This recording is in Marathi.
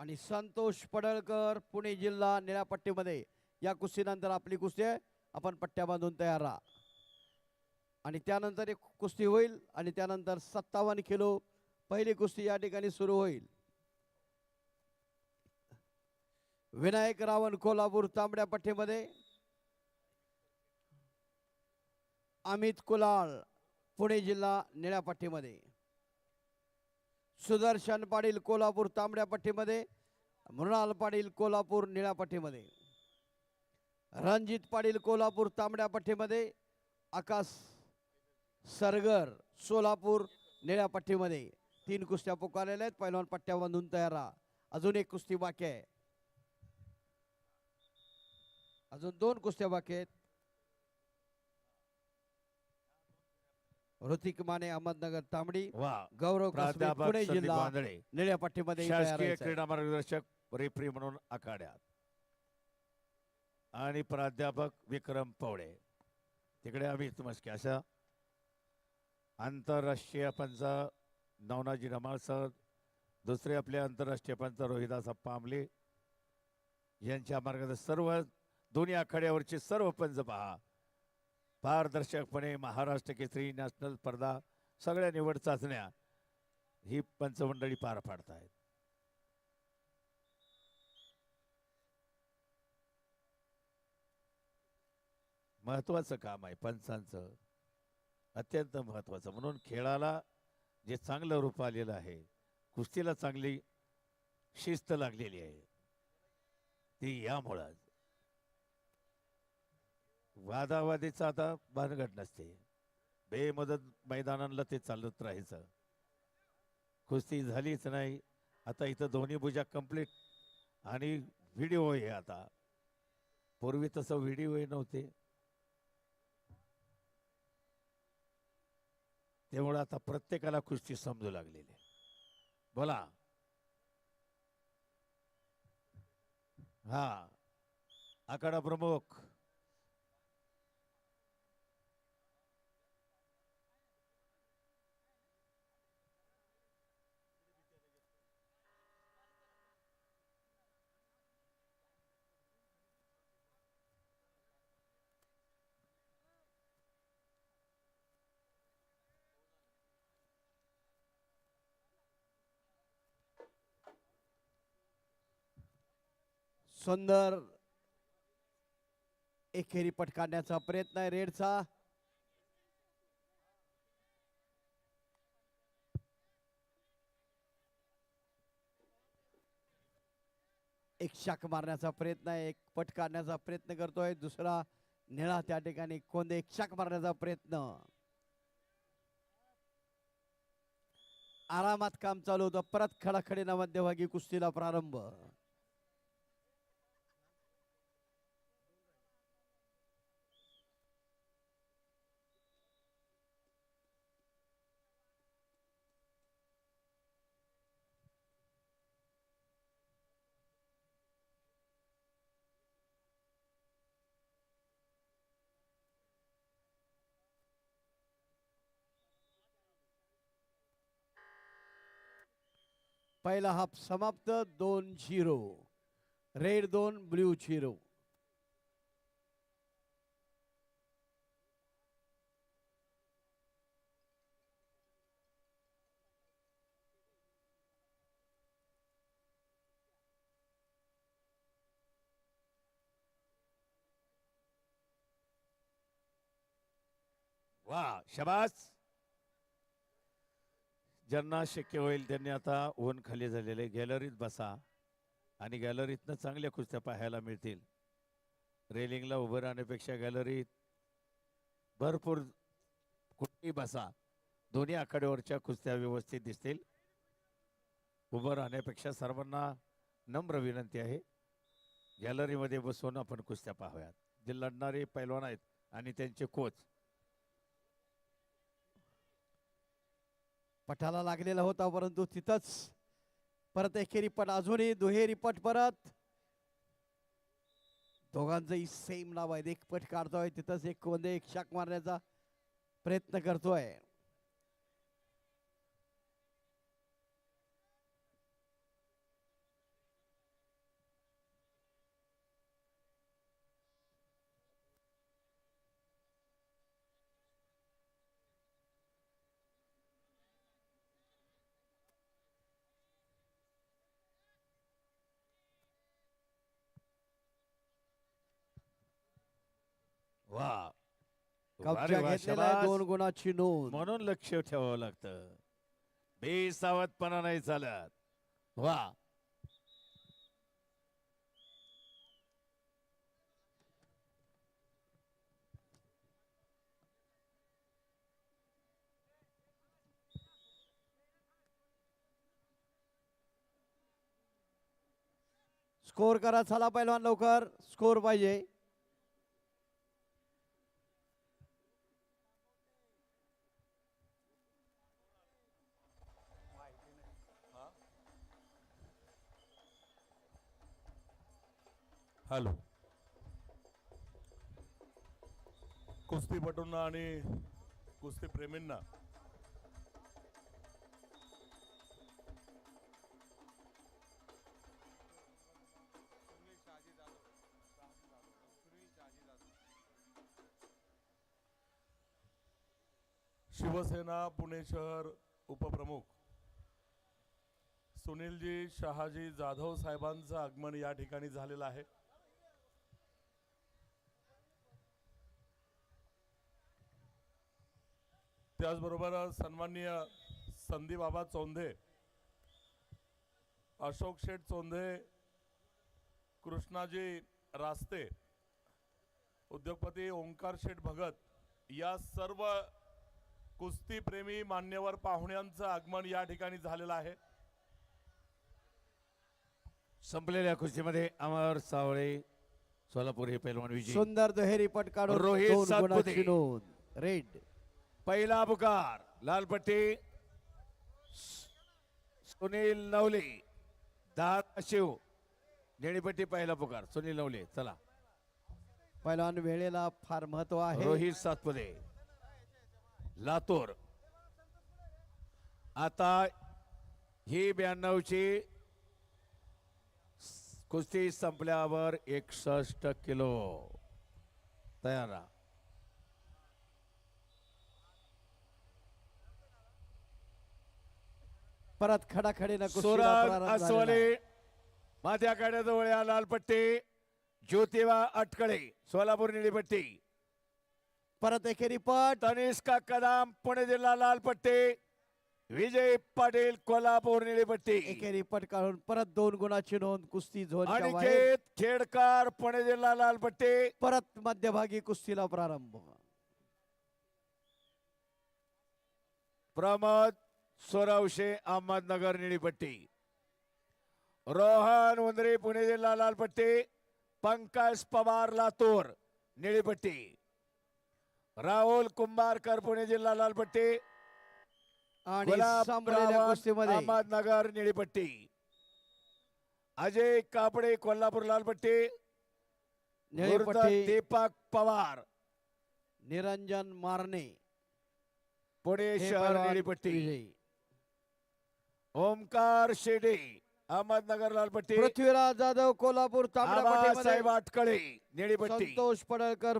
आणि संतोष पडळकर पुणे जिल्हा निळ्यापट्टीमध्ये या कुस्तीनंतर आपली कुस्ती आहे. आपण पट्ट्या बांधून तयार राहा. आणि त्यानंतर एक कुस्ती होईल आणि त्यानंतर सत्तावन्न किलो पहिली कुस्ती या ठिकाणी सुरू होईल. विनायक रावण कोल्हापूर तांबड्या पट्टीमध्ये. अमित कुलाळ पुणे जिल्हा निळ्या पट्टीमध्ये सुदर्शन पाटील कोल्हापूर तांबड्या पट्टीमध्ये मृणाल पाटील कोल्हापूर निळ्या पट्टीमध्ये रणजित पाटील कोल्हापूर तांबड्या पट्टीमध्ये आकाश सरगर सोलापूर निळ्या पट्टीमध्ये. तीन कुस्त्या पुकारलेल्या आहेत. पैलवान पट्ट्या बांधून तयार राहा. अजून एक कुस्ती बाकी आहे. अजून दोन कुस्त्या बाकी आहेत. ऋतिक माने अहमदनगर तांबडी वा गौरव पुणे जिल्हा निळ्या पट्टीमध्ये शासकीय. क्रीडा मार्गदर्शक रेफरी म्हणून आखाड्यात आणि प्राध्यापक विक्रम पवळे तिकडे अमित मस्के अशा आंतरराष्ट्रीय पंच नवनाजी रमाळ सर दुसरे आपले आंतरराष्ट्रीय पंच रोहिदास अप्पा आमले यांच्या मार्गदर्शन सर्व दोन्ही आखाड्यावरचे सर्व पंच पहा पारदर्शकपणे महाराष्ट्र केसरी नॅशनल स्पर्धा सगळ्या निवड चाचण्या ही पंचमंडळी पार पाडतायत. महत्वाचं काम आहे पंचांचं अत्यंत महत्वाचं. म्हणून खेळाला जे चांगलं रूप आलेलं आहे कुस्तीला चांगली शिस्त लागलेली आहे ती यामुळं वादावादीचं आता भानगड नसते. बेमदत मैदानांना ते चालत राहायचं. कुस्ती झालीच नाही. आता इथं दोन्ही भुजा कंप्लीट आणि व्हिडिओ हे आता. पूर्वी तसं व्हिडिओ नव्हते. त्यामुळे आता प्रत्येकाला कुस्ती समजू लागलेली बोला. हा. आखाडा प्रमुख. सुंदर एकेरी पट काढण्याचा प्रयत्न आहे रेडचा. एक शाक मारण्याचा प्रयत्न आहे एक पट काढण्याचा प्रयत्न करतोय दुसरा निळा त्या ठिकाणी कोंदे एक शाक मारण्याचा प्रयत्न. आरामात काम चालू होतं परत खडाखडीना मध्यभागी कुस्तीला प्रारंभ. पहिला हाफ समाप्त दोन झिरो. रेड दोन ब्ल्यू झिरो. वा शबास. ज्यांना शक्य होईल त्यांनी आता ऊन खाली झालेले गॅलरीत बसा आणि गॅलरीतनं चांगल्या कुस्त्या पाहायला मिळतील. रेलिंगला उभं राहण्यापेक्षा गॅलरीत भरपूर कुठेही बसा. दोन्ही आखाड्यावरच्या कुस्त्या व्यवस्थित दिसतील. उभं राहण्यापेक्षा सर्वांना नम्र विनंती आहे. गॅलरीमध्ये बसून आपण कुस्त्या पाहूयात. जे लढणारे पैलवान आहेत आणि त्यांचे कोच पटाला लागलेला होता परंतु तिथंच परत एकेरी पट अजूनही दुहेरी पट परत. दोघांचंही सेम नाव आहे. एक पट काढतोय तिथंच एक कोंदे एक शाक मारण्याचा प्रयत्न करतोय. वा कब्जा घेतलेला आहे. दोन गुणाची नोंद. म्हणून लक्ष ठेवावं लागतं. बेसावधपणा नाही चालत. वा स्कोर करा चला पहिलवान लवकर. स्कोर पाहिजे. हॅलो. कुस्तीपटूंना आणि कुस्तीप्रेमींना शिवसेना पुणे शहर उपप्रमुख. सुनीलजी शहाजी जाधव साहेबांचं आगमन या ठिकाणी झालेलं आहे. त्याचबरोबर सन्माननीय संदीबाबा चोंधे अशोक शेठ चोंधे कृष्णाजी रास्ते उद्योगपती ओंकार शेठ भगत या सर्व कुस्तीप्रेमी मान्यवर पाहुण्यांचं आगमन या ठिकाणी झालेलं आहे. संपलेल्या कुस्तीमध्ये अमर सावळे सोलापूर हे पैलवान विजय. सुंदर दुहेरी पट काढून रोहित सातपुते. रेड. पहिला पुकार लालपट्टी सुनील नवले दहा शिव निळीपट्टी पहिला पुकार सुनील नवले चला. पहिलवान वेळेला फार महत्त्व आहे. रोहित सातपुते लातूर. आता ही ब्याण्णवची कुस्ती संपल्यावर एकसष्ट किलो. तयार राहा. परत झालेला अस्वले आहे. माझ्या गाड्याजवळ या लालपट्टी ज्योतिबा अटकळे सोलापूर निळीपट्टी. परत एकेरी पट तनिष्का कदम पुणे जिल्हा लालपट्टी विजय पाटील कोल्हापूर निळीपट्टी. एकेरी पट काढून परत दोन गुणाची नोंद कुस्ती अनिकेत खेडकर पुणे जिल्हा लालपट्टी. परत मध्यभागी कुस्तीला प्रारंभ. प्रमोद सोरवशे अहमदनगर निळीपट्टी. रोहन उंदरे पुणे जिल्हा लालपट्टी. पंकज पवार लातूर निळीपट्टी. राहुल कुंभारकर पुणे जिल्हा लालपट्टी. आणि संपलेल्या कुस्तीमध्ये. अहमदनगर निळीपट्टी. अजय कापडे कोल्हापूर लालपट्टी. निळी गुरुदत्त पट्टी दीपक पवार. निरंजन मारणे. पुणे शहर निळीपट्टी. ओमकार शेडे अहमदनगर लालपट्टी पृथ्वीराज जाधव कोल्हापूर तांबड्या आबासाहेब पट्टीमध्ये आटकळे निळीपट्टी. संतोष पडळकर